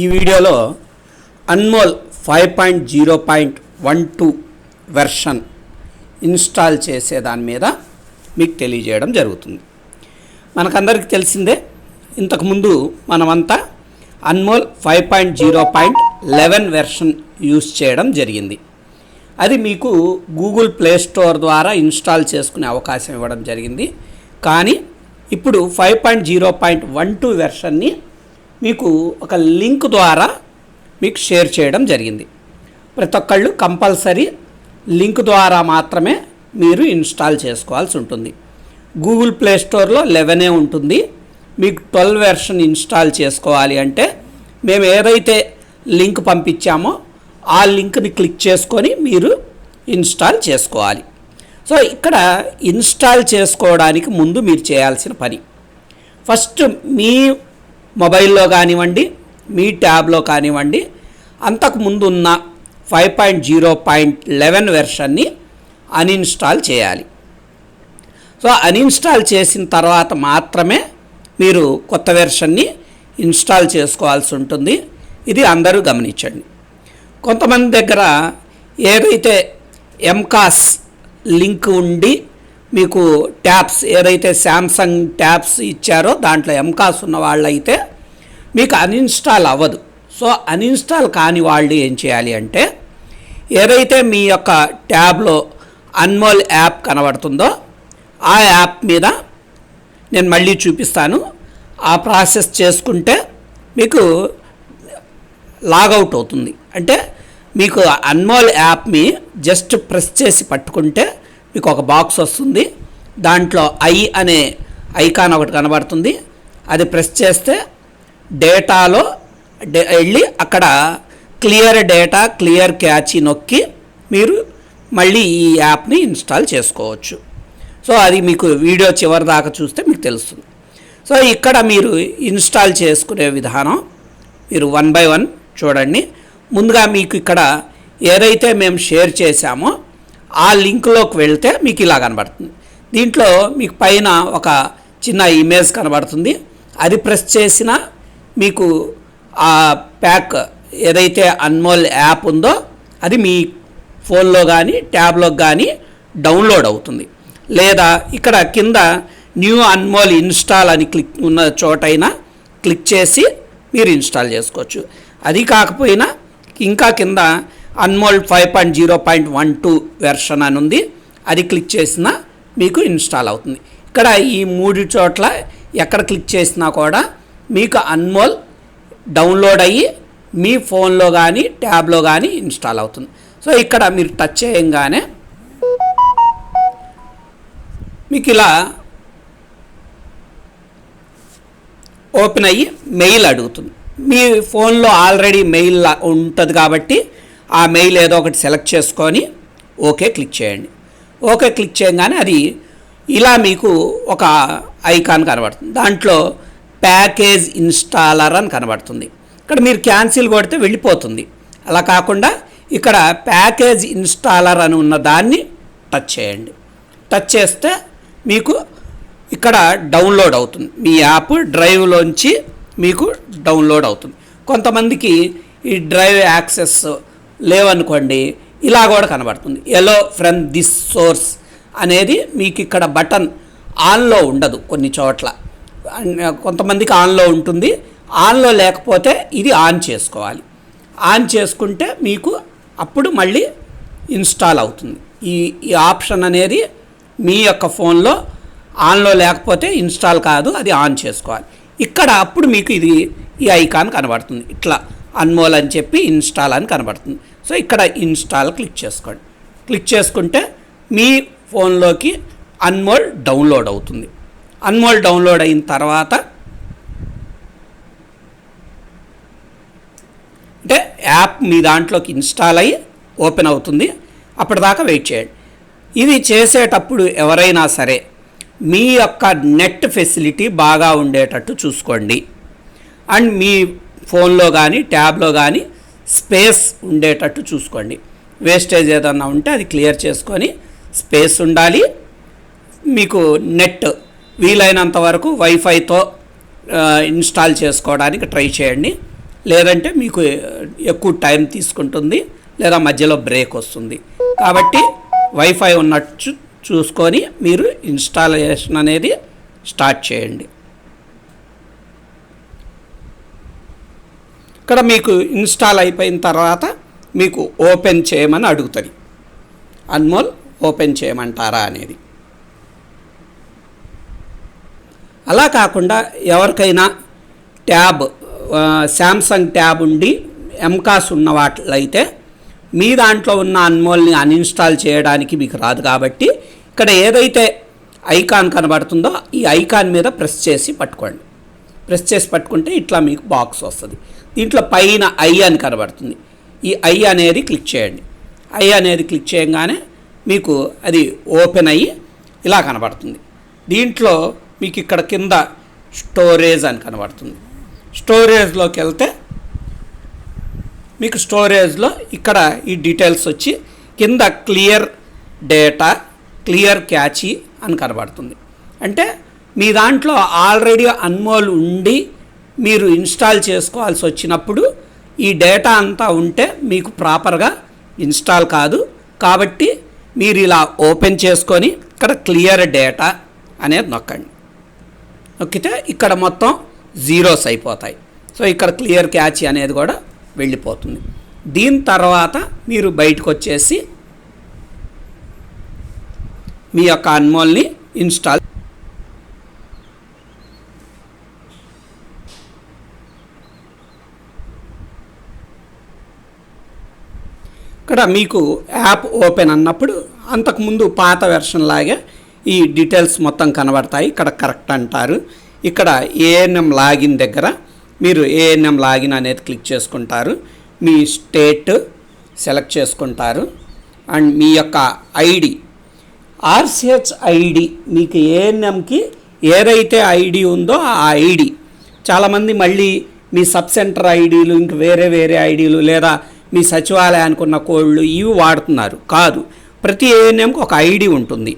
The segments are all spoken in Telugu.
ఈ వీడియోలో Anmol five point zero point one two version install చేసే దాని మీద మీకు తెలియజేయడం జరుగుతుంది. మనకందరికీ తెలిసిందే ఇంతకుముందు మనమంతా Anmol five point zero point eleven version use చేయడం జరిగింది. అది మీకు గూగుల్ ప్లే స్టోర్ ద్వారా ఇన్స్టాల్ చేసుకునే అవకాశం ఇవ్వడం జరిగింది. కానీ ఇప్పుడు five point zero point one two వెర్షన్ని మీకు ఒక లింక్ ద్వారా మీకు షేర్ చేయడం జరిగింది. ప్రతి ఒక్కళ్ళు కంపల్సరీ లింక్ ద్వారా మాత్రమే మీరు ఇన్స్టాల్ చేసుకోవాల్సి ఉంటుంది. గూగుల్ ప్లే స్టోర్లో లెవెనే ఉంటుంది. మీకు ట్వెల్వ్ వెర్షన్ ఇన్స్టాల్ చేసుకోవాలి అంటే మేము ఏదైతే లింక్ పంపించామో ఆ లింక్ని క్లిక్ చేసుకొని మీరు ఇన్స్టాల్ చేసుకోవాలి. సో ఇక్కడ ఇన్స్టాల్ చేసుకోవడానికి ముందు మీరు చేయాల్సిన పని. ఫస్ట్ మీ మొబైల్లో కానివ్వండి మీ ట్యాబ్లో కానివ్వండి అంతకుముందు ఉన్న five point zero point eleven వెర్షన్ని uninstall చేయాలి. సో అన్ఇన్స్టాల్ చేసిన తర్వాత మాత్రమే మీరు కొత్త వెర్షన్ని ఇన్స్టాల్ చేసుకోవాల్సి ఉంటుంది. ఇది అందరూ గమనించండి. కొంతమంది దగ్గర ఏదైతే ఎంకాస్ లింక్ ఉండి మీకు ట్యాబ్స్ ఏదైతే శాంసంగ్ ట్యాబ్స్ ఇచ్చారో దాంట్లో ఎంకాస్ ఉన్న వాళ్ళైతే మీకు అన్ఇన్స్టాల్ అవ్వదు. సో అన్ఇన్స్టాల్ కాని వాళ్ళు ఏం చేయాలి అంటే ఏదైతే మీ యొక్క ట్యాబ్లో అన్మోల్ యాప్ కనబడుతుందో ఆ యాప్ మీద నేను మళ్ళీ చూపిస్తాను. ఆ ప్రాసెస్ చేసుకుంటే మీకు లాగౌట్ అవుతుంది. అంటే మీకు అన్మోల్ యాప్ని జస్ట్ ప్రెస్ చేసి పట్టుకుంటే మీకు ఒక బాక్స్ వస్తుంది. దాంట్లో ఐ అనే ఐకాన్ ఒకటి కనబడుతుంది. అది ప్రెస్ చేస్తే డేటాలో డే వెళ్ళి అక్కడ క్లియర్ డేటా క్లియర్ క్యాచ్ నొక్కి మీరు మళ్ళీ ఈ యాప్ని ఇన్స్టాల్ చేసుకోవచ్చు. సో అది మీకు వీడియో చివరి దాకా చూస్తే మీకు తెలుస్తుంది. సో ఇక్కడ మీరు ఇన్స్టాల్ చేసుకునే విధానం మీరు వన్ బై వన్ చూడండి. ముందుగా మీకు ఇక్కడ ఏదైతే మేము షేర్ చేశామో ఆ లింక్లోకి వెళ్తే మీకు ఇలా కనబడుతుంది. దీంట్లో మీకు పైన ఒక చిన్న ఇమేజ్ కనబడుతుంది. అది ప్రెస్ చేసిన మీకు ఆ ప్యాక్ ఏదైతే అన్మోల్ యాప్ ఉందో అది మీ ఫోన్లో కానీ ట్యాబ్లో కానీ డౌన్లోడ్ అవుతుంది. లేదా ఇక్కడ కింద న్యూ అన్మోల్ ఇన్స్టాల్ అని క్లిక్ ఉన్న చోటైనా క్లిక్ చేసి మీరు ఇన్స్టాల్ చేసుకోవచ్చు. అది కాకపోయినా ఇంకా కింద Anmol five point zero point one two version అని ఉంది. అది క్లిక్ చేసినా మీకు ఇన్స్టాల్ అవుతుంది. ఇక్కడ ఈ మూడు చోట్ల ఎక్కడ క్లిక్ చేసినా కూడా మీకు అన్మోల్ డౌన్లోడ్ అయ్యి మీ ఫోన్లో కానీ ట్యాబ్లో కానీ ఇన్స్టాల్ అవుతుంది. సో ఇక్కడ మీరు టచ్ చేయంగానే మీకు ఇలా ఓపెన్ అయ్యి మెయిల్ అడుగుతుంది. మీ ఫోన్లో ఆల్రెడీ మెయిల్ ఉంటుంది కాబట్టి ఆ మెయిల్ ఏదో ఒకటి సెలెక్ట్ చేసుకొని ఓకే క్లిక్ చేయండి. ఓకే క్లిక్ చేయగానే అది ఇలా మీకు ఒక ఐకాన్ కనబడుతుంది. దాంట్లో ప్యాకేజ్ ఇన్స్టాలర్ అని కనబడుతుంది. ఇక్కడ మీరు క్యాన్సిల్ కొడితే వెళ్ళిపోతుంది. అలా కాకుండా ఇక్కడ ప్యాకేజ్ ఇన్స్టాలర్ అని ఉన్న దాన్ని టచ్ చేయండి. టచ్ చేస్తే మీకు ఇక్కడ డౌన్లోడ్ అవుతుంది. మీ యాప్ డ్రైవ్లోంచి మీకు డౌన్లోడ్ అవుతుంది. కొంతమందికి ఈ డ్రైవ్ యాక్సెస్ లేవనుకోండి ఇలా కూడా కనబడుతుంది. ఎలో ఫ్రమ్ దిస్ సోర్స్ అనేది మీకు ఇక్కడ బటన్ ఆన్లో ఉండదు కొన్ని చోట్ల. కొంతమందికి ఆన్లో ఉంటుంది. ఆన్లో లేకపోతే ఇది ఆన్ చేసుకోవాలి. ఆన్ చేసుకుంటే మీకు అప్పుడు మళ్ళీ ఇన్స్టాల్ అవుతుంది. ఈ ఈ ఆప్షన్ అనేది మీ యొక్క ఫోన్లో ఆన్లో లేకపోతే ఇన్స్టాల్ కాదు అది ఆన్ చేసుకోవాలి. ఇక్కడ అప్పుడు మీకు ఇది ఈ ఐకాన్ కనబడుతుంది. ఇట్లా అన్మోల్ అని చెప్పి ఇన్స్టాల్ అని కనబడుతుంది. సో ఇక్కడ ఇన్స్టాల్ క్లిక్ చేసుకోండి. క్లిక్ చేసుకుంటే మీ ఫోన్లోకి అన్మోల్ డౌన్లోడ్ అవుతుంది. అన్మోల్ డౌన్లోడ్ అయిన తర్వాత అంటే యాప్ మీ దాంట్లోకి ఇన్స్టాల్ అయ్యి ఓపెన్ అవుతుంది. అప్పటిదాకా వెయిట్ చేయండి. ఇది చేసేటప్పుడు ఎవరైనా సరే మీ యొక్క నెట్ ఫెసిలిటీ బాగా ఉండేటట్టు చూసుకోండి. అండ్ మీ ఫోన్లో కానీ ట్యాబ్లో కానీ స్పేస్ ఉండేటట్టు చూసుకోండి. వేస్టేజ్ ఏదన్నా ఉంటే అది క్లియర్ చేసుకొని స్పేస్ ఉండాలి. మీకు నెట్ వీలైనంత వరకు వైఫైతో ఇన్స్టాల్ చేసుకోవడానికి ట్రై చేయండి. లేదంటే మీకు ఎక్కువ టైం తీసుకుంటుంది లేదా మధ్యలో బ్రేక్ వస్తుంది. కాబట్టి వైఫై ఉన్నట్టు చూసుకొని మీరు ఇన్స్టాలేషన్ అనేది స్టార్ట్ చేయండి. ఇక్కడ మీకు ఇన్స్టాల్ అయిపోయిన తర్వాత మీకు ఓపెన్ చేయమని అడుగుతుంది. అన్మోల్ ఓపెన్ చేయమంటారా అనేది. అలా కాకుండా ఎవరికైనా ట్యాబ్ శాంసంగ్ ట్యాబ్ ఉండి ఎంకాస్ ఉన్న వాటిలైతే మీ దాంట్లో ఉన్న అన్మోల్ని అన్ఇన్స్టాల్ చేయడానికి మీకు రాదు కాబట్టి ఇక్కడ ఏదైతే ఐకాన్ కనబడుతుందో ఈ ఐకాన్ మీద ప్రెస్ చేసి పట్టుకోండి. ప్రెస్ చేసి పట్టుకుంటే ఇట్లా మీకు బాక్స్ వస్తుంది. దీంట్లో పైన ఐ అని కనబడుతుంది. ఈ ఐ అనేది క్లిక్ చేయండి. ఐ అనేది క్లిక్ చేయగానే మీకు అది ఓపెన్ అయ్యి ఇలా కనబడుతుంది. దీంట్లో మీకు ఇక్కడ కింద స్టోరేజ్ అని కనబడుతుంది. స్టోరేజ్లోకి వెళ్తే మీకు స్టోరేజ్లో ఇక్కడ ఈ డీటెయిల్స్ వచ్చి కింద క్లియర్ డేటా క్లియర్ క్యాచీ అని కనబడుతుంది. అంటే మీ దాంట్లో ఆల్రెడీ అన్మోల్ ఉండి మీరు ఇన్స్టాల్ చేసుకోవాల్సి వచ్చినప్పుడు ఈ డేటా అంతా ఉంటే మీకు ప్రాపర్గా ఇన్స్టాల్ కాదు. కాబట్టి మీరు ఇలా ఓపెన్ చేసుకొని ఇక్కడ క్లియర్ డేటా అనేది నొక్కండి. నొక్కితే ఇక్కడ మొత్తం జీరోస్ అయిపోతాయి. సో ఇక్కడ క్లియర్ క్యాచ్ అనేది కూడా వెళ్ళిపోతుంది. దీని తర్వాత మీరు బయటకు వచ్చేసి మీ యొక్క అన్మోల్ని ఇన్స్టాల్ ఇక్కడ మీకు యాప్ ఓపెన్ అన్నప్పుడు అంతకుముందు పాత వెర్షన్ లాగే ఈ డీటెయిల్స్ మొత్తం కనబడతాయి. ఇక్కడ కరెక్ట్ అంటారు. ఇక్కడ ఏఎన్ఎం లాగిన్ దగ్గర మీరు ఏఎన్ఎం లాగిన్ అనేది క్లిక్ చేసుకుంటారు. మీ స్టేట్ సెలెక్ట్ చేసుకుంటారు. అండ్ మీ యొక్క ఐడి ఆర్సిహెచ్ ఐడి మీకు ఏఎన్ఎంకి ఏదైతే ఐడి ఉందో ఆ ఐడి చాలామంది మళ్ళీ మీ సబ్ సెంటర్ ఐడీలు ఇంక వేరే వేరే ఐడీలు లేదా మీ సచివాలయానికి ఉన్న కోళ్ళు ఇవి వాడుతున్నారు. కాదు ప్రతి ఏఎన్ఎంకి ఒక ఐడి ఉంటుంది.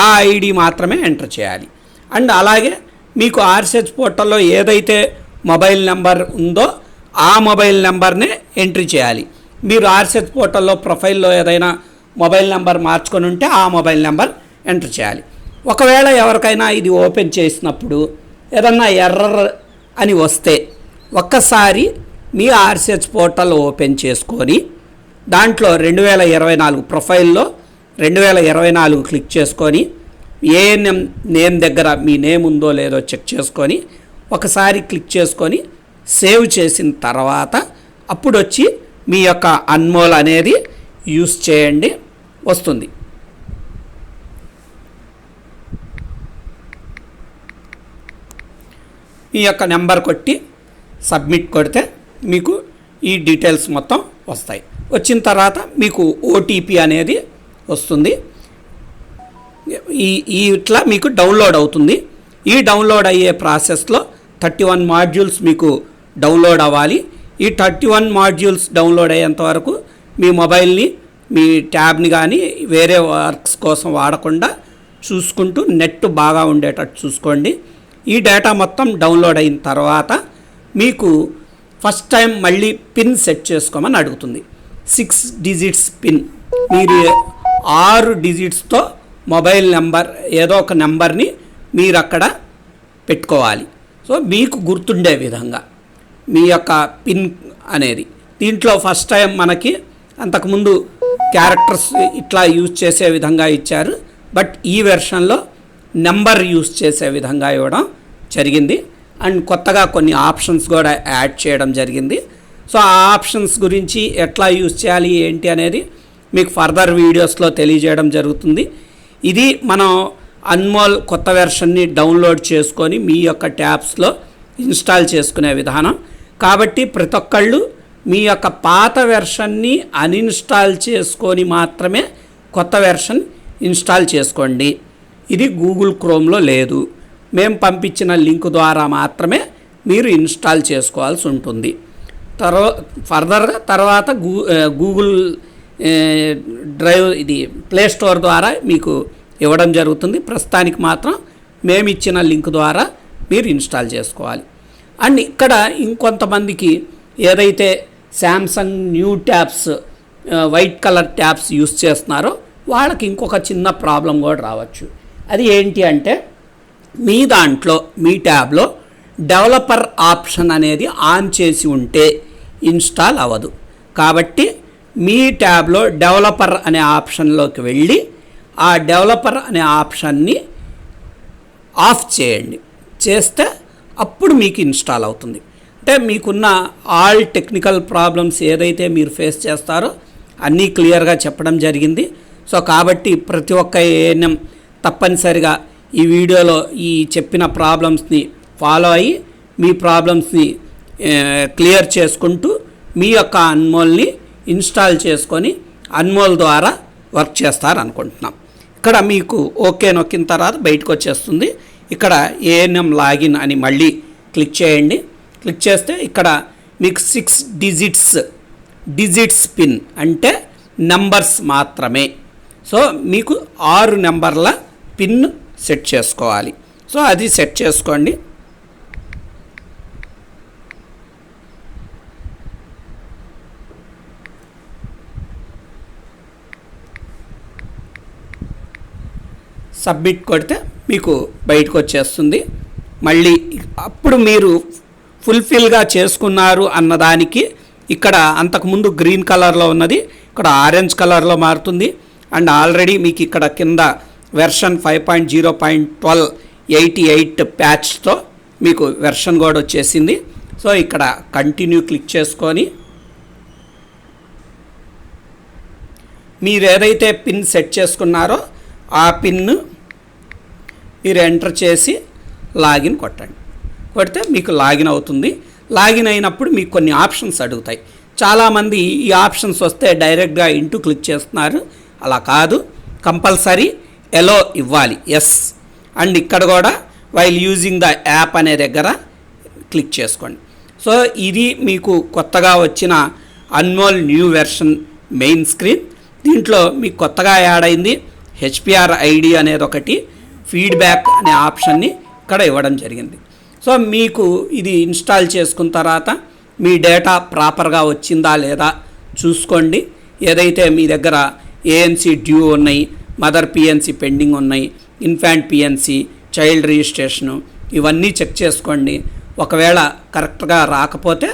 ఆ ఐడి మాత్రమే ఎంటర్ చేయాలి. అండ్ అలాగే మీకు ఆర్సెచ్ పోర్టల్లో ఏదైతే మొబైల్ నెంబర్ ఉందో ఆ మొబైల్ నెంబర్నే ఎంట్రీ చేయాలి. మీరు ఆర్సెచ్ పోర్టల్లో ప్రొఫైల్లో ఏదైనా మొబైల్ నెంబర్ మార్చుకొని ఉంటే ఆ మొబైల్ నెంబర్ ఎంటర్ చేయాలి. ఒకవేళ ఎవరికైనా ఇది ఓపెన్ చేసినప్పుడు ఏదన్నా ఎర్రర్ అని వస్తే ఒక్కసారి మీ ఆర్సిహెచ్ పోర్టల్ ఓపెన్ చేసుకొని దాంట్లో రెండు వేల ఇరవై నాలుగు ప్రొఫైల్లో రెండు వేల ఇరవై నాలుగు క్లిక్ చేసుకొని ఏఎన్ఎం నేమ్ దగ్గర మీ నేమ్ ఉందో లేదో చెక్ చేసుకొని ఒకసారి క్లిక్ చేసుకొని సేవ్ చేసిన తర్వాత అప్పుడు వచ్చి మీ యొక్క అన్మోల్ అనేది యూస్ చేయండి వస్తుంది. ఈ యొక్క నెంబర్ కొట్టి సబ్మిట్ కొడితే మీకు ఈ డీటెయిల్స్ మొత్తం వస్తాయి. వచ్చిన తర్వాత మీకు ఓటీపీ అనేది వస్తుంది. ఈ ఈ ఇట్లా మీకు డౌన్లోడ్ అవుతుంది. ఈ డౌన్లోడ్ అయ్యే ప్రాసెస్లో థర్టీ వన్ మాడ్యూల్స్ మీకు డౌన్లోడ్ అవ్వాలి. ఈ థర్టీ వన్ మాడ్యూల్స్ డౌన్లోడ్ అయ్యేంత వరకు మీ మొబైల్ని మీ ట్యాబ్ని కానీ వేరే వర్క్స్ కోసం వాడకుండా చూసుకుంటూ నెట్ బాగా ఉండేటట్టు చూసుకోండి. ఈ డేటా మొత్తం డౌన్లోడ్ అయిన తర్వాత మీకు ఫస్ట్ టైం మళ్ళీ పిన్ సెట్ చేసుకోమని అడుగుతుంది. Six digits pin. మీరు ఆరు డిజిట్స్తో మొబైల్ నెంబర్ ఏదో ఒక నెంబర్ని మీరు అక్కడ పెట్టుకోవాలి. సో మీకు గుర్తుండే విధంగా మీ యొక్క పిన్ అనేది. దీంట్లో ఫస్ట్ టైం మనకి అంతకుముందు క్యారెక్టర్స్ ఇట్లా యూజ్ చేసే విధంగా ఇచ్చారు. బట్ ఈ వెర్షన్లో నెంబర్ యూజ్ చేసే విధంగా ఇవ్వడం జరిగింది. అండ్ కొత్తగా కొన్ని ఆప్షన్స్ కూడా యాడ్ చేయడం జరిగింది. సో ఆ ఆప్షన్స్ గురించి ఎట్లా యూజ్ చేయాలి ఏంటి అనేది మీకు ఫర్దర్ వీడియోస్లో తెలియజేయడం జరుగుతుంది. ఇది మనం అన్మోల్ కొత్త వెర్షన్ని డౌన్లోడ్ చేసుకొని మీ యొక్క ట్యాబ్స్లో ఇన్స్టాల్ చేసుకునే విధానం. కాబట్టి ప్రతి ఒక్కళ్ళు మీ యొక్క పాత వెర్షన్ని అన్ఇన్స్టాల్ చేసుకొని మాత్రమే కొత్త వెర్షన్ ఇన్స్టాల్ చేసుకోండి. ఇది గూగుల్ క్రోమ్లో లేదు. మేము పంపించిన లింక్ ద్వారా మాత్రమే మీరు ఇన్స్టాల్ చేసుకోవాల్సి ఉంటుంది. తర్వా ఫర్దర్గా తర్వాత గూ గూగుల్ డ్రైవ్ ఇది ప్లే స్టోర్ ద్వారా మీకు ఇవ్వడం జరుగుతుంది. ప్రస్తుతానికి మాత్రం మేము ఇచ్చిన లింక్ ద్వారా మీరు ఇన్స్టాల్ చేసుకోవాలి. అండ్ ఇక్కడ ఇంకొంతమందికి ఏదైతే Samsung new tabs white colour tabs use చేస్తున్నారో వాళ్ళకి ఇంకొక చిన్న ప్రాబ్లం కూడా రావచ్చు. అది ఏంటి అంటే మీ దాంట్లో మీ ట్యాబ్లో డెవలపర్ ఆప్షన్ అనేది ఆన్ చేసి ఉంటే ఇన్స్టాల్ అవ్వదు. కాబట్టి మీ ట్యాబ్లో డెవలపర్ అనే ఆప్షన్లోకి వెళ్ళి ఆ డెవలపర్ అనే ఆప్షన్ని ఆఫ్ చేయండి. చేస్తే అప్పుడు మీకు ఇన్స్టాల్ అవుతుంది. అంటే మీకున్న ఆల్ టెక్నికల్ ప్రాబ్లమ్స్ ఏదైతే మీరు ఫేస్ చేస్తారో అన్నీ క్లియర్గా చెప్పడం జరిగింది. సో కాబట్టి ప్రతి ఒక్క ఏఎన్ఎం తప్పనిసరిగా ఈ వీడియోలో ఈ చెప్పిన ప్రాబ్లమ్స్ని ఫాలో అయ్యి మీ ప్రాబ్లమ్స్ని క్లియర్ చేసుకుంటూ మీ యొక్క అన్మోల్ని ఇన్స్టాల్ చేసుకొని అన్మోల్ ద్వారా వర్క్ చేస్తారనుకుంటున్నాం. ఇక్కడ మీకు ఓకే నొక్కిన తర్వాత బయటకు వచ్చేస్తుంది. ఇక్కడ ఏఎన్ఎం లాగిన్ అని మళ్ళీ క్లిక్ చేయండి. క్లిక్ చేస్తే ఇక్కడ మీకు సిక్స్ డిజిట్స్ డిజిట్స్ పిన్ అంటే నెంబర్స్ మాత్రమే. సో మీకు ఆరు నెంబర్ల పిన్ సెట్ చేసుకోవాలి. సో అది సెట్ చేసుకోండి. సబ్మిట్ కొడితే మీకు బయటకు వచ్చేస్తుంది మళ్ళీ అప్పుడు మీరు ఫుల్ఫిల్గా చేసుకున్నారు అన్నదానికి ఇక్కడ అంతకుముందు గ్రీన్ కలర్లో ఉన్నది ఇక్కడ ఆరెంజ్ కలర్లో మారుతుంది. అండ్ ఆల్రెడీ మీకు ఇక్కడ కింద version five point zero point twelve eighty eight ప్యాచ్తో మీకు వెర్షన్ కూడా వచ్చేసింది. సో ఇక్కడ కంటిన్యూ క్లిక్ చేసుకొని మీరు ఏదైతే పిన్ సెట్ చేసుకున్నారో ఆ పిన్ మీరు ఎంటర్ చేసి లాగిన్ కొట్టండి. కొడితే మీకు లాగిన్ అవుతుంది. లాగిన్ అయినప్పుడు మీకు కొన్ని ఆప్షన్స్ అడుగుతాయి. చాలామంది ఈ ఆప్షన్స్ వస్తే డైరెక్ట్గా ఇంటూ క్లిక్ చేస్తున్నారు. అలా కాదు. కంపల్సరీ ఎలో ఇవ్వాలి. ఎస్ అండ్ ఇక్కడ కూడా వైల్ యూజింగ్ ద యాప్ అనే దగ్గర క్లిక్ చేసుకోండి. సో ఇది మీకు కొత్తగా వచ్చిన Anmol new version main screen దీంట్లో మీకు కొత్తగా యాడ్ అయింది హెచ్పిఆర్ ఐడి అనేది ఒకటి ఫీడ్బ్యాక్ అనే ఆప్షన్ని ఇక్కడ ఇవ్వడం జరిగింది. సో మీకు ఇది ఇన్స్టాల్ చేసుకున్న తర్వాత మీ డేటా ప్రాపర్గా వచ్చిందా లేదా చూసుకోండి. ఏదైతే మీ దగ్గర ఏఎన్సీ డ్యూ ఉన్నాయి మదర్ పిఎన్సి పెండింగ్ ఉన్నాయి ఇన్ఫాంట్ పిఎన్సి చైల్డ్ రిజిస్ట్రేషను ఇవన్నీ చెక్ చేసుకోండి. ఒకవేళ కరెక్ట్గా రాకపోతే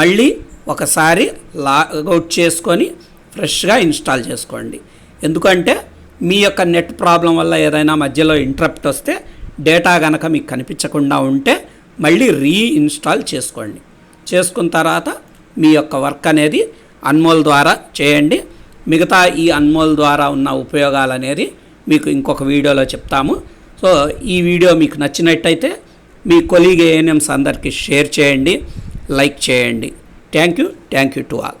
మళ్ళీ ఒకసారి లాగౌట్ చేసుకొని ఫ్రెష్గా ఇన్స్టాల్ చేసుకోండి. ఎందుకంటే మీ యొక్క నెట్ ప్రాబ్లం వల్ల ఏదైనా మధ్యలో ఇంటరప్ట్ వస్తే డేటా కనుక మీకు కనిపించకుండా ఉంటే మళ్ళీ రీఇన్స్టాల్ చేసుకోండి. చేసుకున్న తర్వాత మీ యొక్క వర్క్ అనేది అన్మోల్ ద్వారా చేయండి. మిగతా ఈ అన్మోల్ ద్వారా ఉన్న ఉపయోగాలు అనేది మీకు ఇంకొక వీడియోలో చెప్తాము. సో ఈ వీడియో మీకు నచ్చినట్టయితే మీ కొలీగ్ ఏఎన్ఎంస్ అందరికీ షేర్ చేయండి లైక్ చేయండి. Thank you thank you to all.